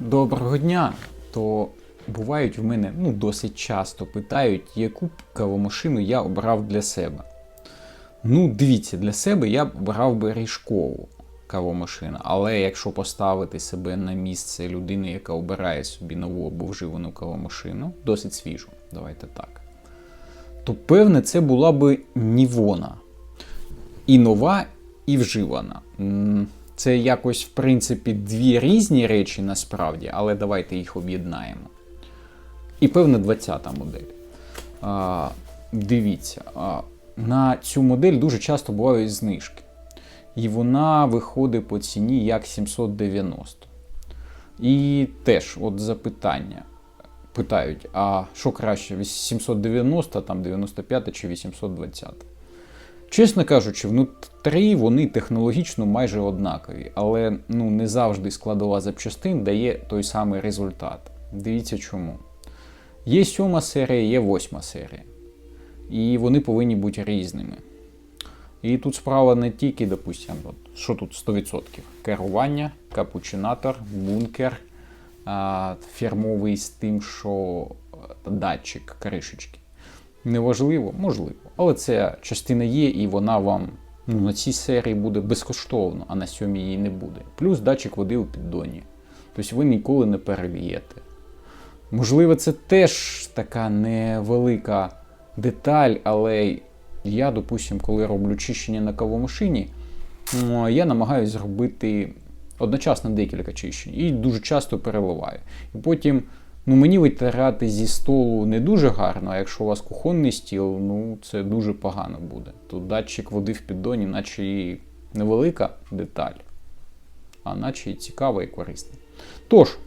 Доброго дня! То бувають в мене ну, досить часто питають, яку кавомашину я обрав для себе. Ну, дивіться, для себе я б обрав би ріжкову кавомашину. Але якщо поставити себе на місце людини, яка обирає собі нову або вживану кавомашину, досить свіжу, давайте так, то певне це була би Нівона. І нова, і вживана. Це якось, в принципі, дві різні речі насправді, але давайте їх об'єднаємо. І певне 20-та модель. А, дивіться, а, на цю модель дуже часто бувають знижки. І вона виходить по ціні як 790. І теж от запитання. Питають, а що краще, 790, там 95 чи 820? Чесно кажучи, внутрі вони технологічно майже однакові, але ну, не завжди складова запчастин дає той самий результат. Дивіться чому. Є сьома серія, є восьма серія. І вони повинні бути різними. І тут справа не тільки, допустимо, що тут 100%. Керування, капучинатор, бункер, фірмовий з тим, що е, датчик кришечки. Неважливо, можливо. Але ця частина є, і вона вам ну, на цій серії буде безкоштовно, а на сьомій її не буде. Плюс датчик води у піддоні. Тобто ви ніколи не перельєте. Можливо, це теж така невелика деталь, але я, допустимо, коли роблю чищення на кавомашині, я намагаюся зробити одночасно декілька чищень і дуже часто переливаю. І потім ну, мені витирати зі столу не дуже гарно, а якщо у вас кухонний стіл, ну це дуже погано буде. Тут датчик води в піддоні, наче і невелика деталь, а наче і цікава і корисна. Тож,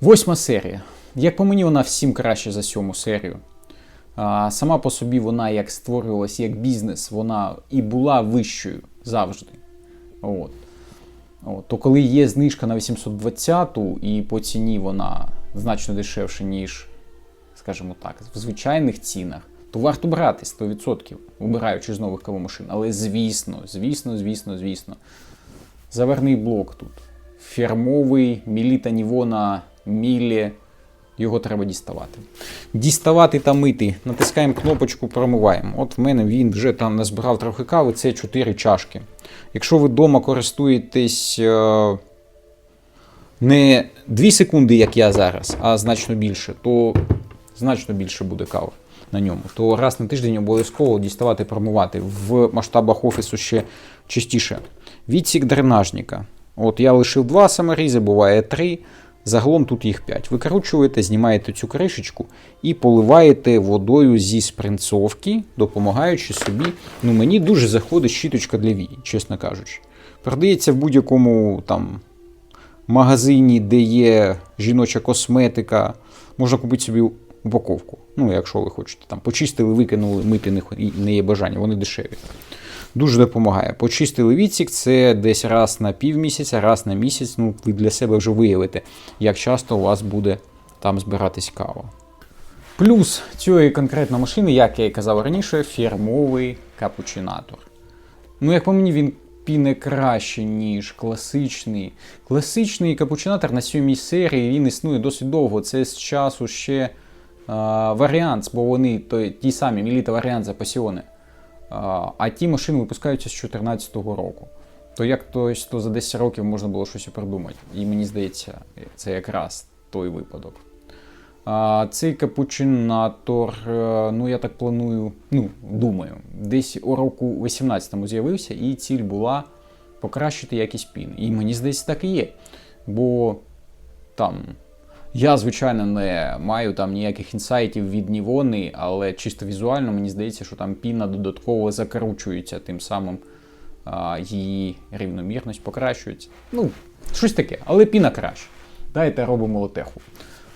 восьма серія. Як по мені, вона всім краще за сьому серію. А, сама по собі вона як створювалася як бізнес, вона і була вищою завжди. От. От. То коли є знижка на 820 і по ціні вона значно дешевше, ніж, скажімо так, в звичайних цінах, то варто брати 100%, вибираючи з нових кавомашин. Але звісно, звісно, звісно, звісно. Заверний блок тут. Фірмовий Міліта Нівона Мілі. Його треба діставати. Діставати та мити. Натискаємо кнопочку, промиваємо. От в мене він вже там назбирав трохи кави, це 4 чашки. Якщо ви вдома користуєтесь е, не 2 секунди, як я зараз, а значно більше, то значно більше буде кави на ньому. То раз на тиждень обов'язково діставати, промивати. В масштабах офісу ще частіше. Відсік дренажника. От я лишив два саморізи, буває три. Загалом тут їх 5. Викручуєте, знімаєте цю кришечку і поливаєте водою зі спринцовки, допомагаючи собі. Ну, мені дуже заходить щіточка для вії, чесно кажучи. Продається в будь-якому там магазині, де є жіноча косметика. Можна купити собі упаковку. Ну, якщо ви хочете. Там Почистили, викинули, мити не є бажання, вони дешеві. Дуже допомагає. Почистили відсік, це десь раз на півмісяця, раз на місяць. Ну, ви для себе вже виявите, як часто у вас буде там збиратись кава. Плюс цієї конкретно машини, як я і казав раніше, фірмовий капучинатор. Ну, як по мені, він піне краще, ніж класичний. Класичний капучинатор на сьомій серії він існує досить довго. Це з часу ще варіант, бо вони то, ті самі Міліта варіант за пасіони. А, ті машини випускаються з 2014 року. То як то, то за 10 років можна було щось придумати. І мені здається, це якраз той випадок. А, цей капучинатор, е, ну я так планую, ну, думаю, десь у року 18-му з'явився, і ціль була покращити якість піни. І мені здається, так і є. Бо там я, звичайно, не маю там ніяких інсайтів від Нівони, але чисто візуально мені здається, що там піна додатково закручується, тим самим а, її рівномірність покращується. Ну, щось таке, але піна краще. Дайте робимо латеху.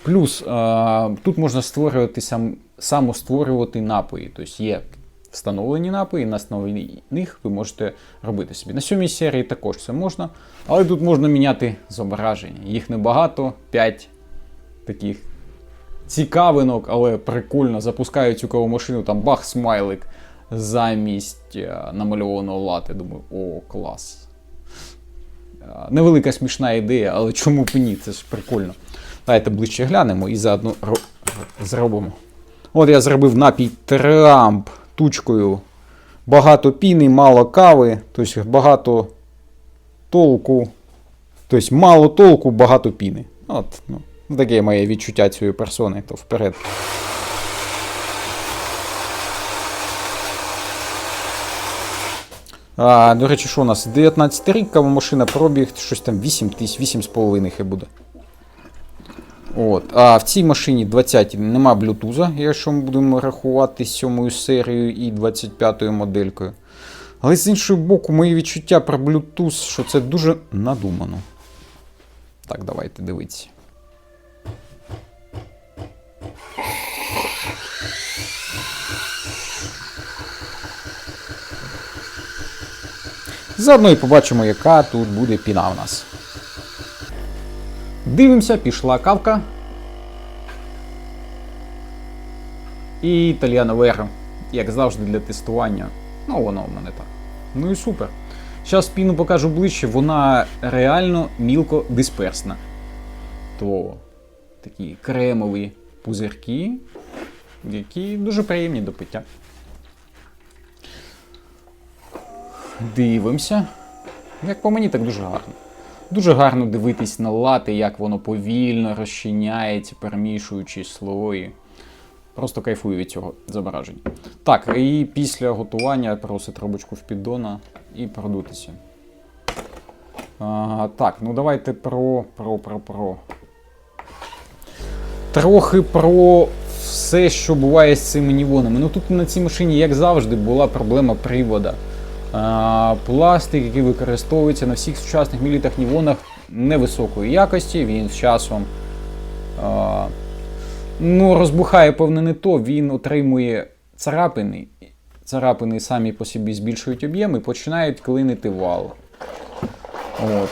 Плюс а, тут можна створювати сам, самостворювати напої. Тобто є встановлені напої, на основі них ви можете робити собі. На сьомій серії також це можна, але тут можна міняти зображення. Їх небагато, 5 таких цікавинок, але прикольно. Запускаю цю кавомашину, там бах, смайлик замість е, намальованого лати. Думаю, о, клас. Невелика смішна ідея, але чому б ні? Це ж прикольно. Давайте ближче глянемо і заодно зробимо. От я зробив напій Трамп тучкою. Багато піни, мало кави, тобто багато толку. Тобто мало толку, багато піни. От, ну, таке моє відчуття цієї персони, то вперед. А, до речі, що у нас? 19 рік, машина пробіг, щось там 8 тисяч, 8,5 хай буде. От. А в цій машині 20 нема блютуза, якщо ми будемо рахувати 7 серією і 25 моделькою. Але з іншого боку, мої відчуття про Bluetooth, що це дуже надумано. Так, давайте дивитися. Заодно і побачимо, яка тут буде піна у нас. Дивимося, пішла кавка. І Італіано Веро, як завжди, для тестування. Ну, воно в мене так. Ну і супер. Зараз піну покажу ближче, вона реально мілко дисперсна. То такі кремові пузирки, які дуже приємні до пиття. Дивимося. Як по мені, так дуже гарно. Дуже гарно дивитись на лати, як воно повільно розчиняється, перемішуючи слої. Просто кайфую від цього зображення. Так, і після готування просить трубочку в піддона і продутися. А, так, ну давайте про, про, про, про. Трохи про все, що буває з цими нівонами. Ну тут на цій машині, як завжди, була проблема привода. Пластик, який використовується на всіх сучасних мілітах нівонах невисокої якості, він з часом. Ну, розбухає, певне, не то, він отримує царапини. Царапини самі по собі збільшують об'єм і починають клинити вал. От.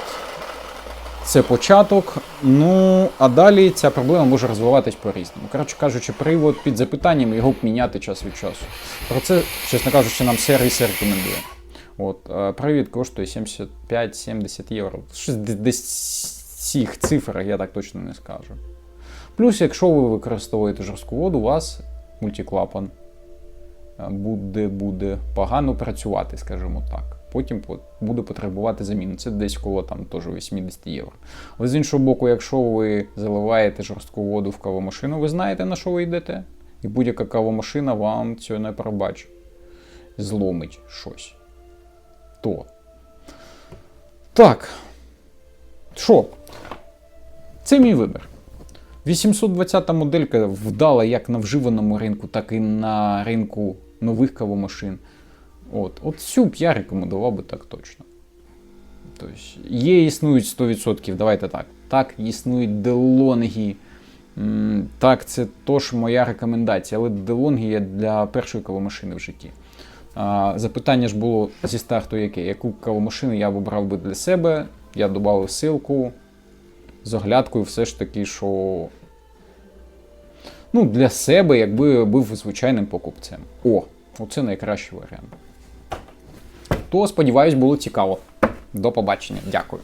Це початок. Ну, а далі ця проблема може розвиватись по-різному. Коротше кажучи, привод під запитанням його б міняти час від часу. Про це, чесно кажучи, нам сервіс рекомендує. От, привід коштує 75-70 євро. Десь цих цифрах я так точно не скажу. Плюс, якщо ви використовуєте жорстку воду, у вас мультиклапан буде, буде погано працювати, скажімо так. Потім буде потребувати заміни. Це десь коло там теж 80 євро. Але з іншого боку, якщо ви заливаєте жорстку воду в кавомашину, ви знаєте, на що ви йдете. І будь-яка кавомашина вам цього не пробачить. Зломить щось. То. Так. Що? Це мій вибір. 820 моделька вдала як на вживаному ринку, так і на ринку нових кавомашин. От, от цю б я рекомендував би так точно. Тобто, є, існують 100%, давайте так. Так, існують делонги. Так, це теж моя рекомендація, але делонги є для першої кавомашини в житті. Запитання ж було зі старту яке? Яку кавомашину я б обрав би для себе? Я додав силку з оглядкою все ж таки, що ну, для себе, якби був звичайним покупцем. О, оце найкращий варіант. То, сподіваюсь, було цікаво. До побачення. Дякую.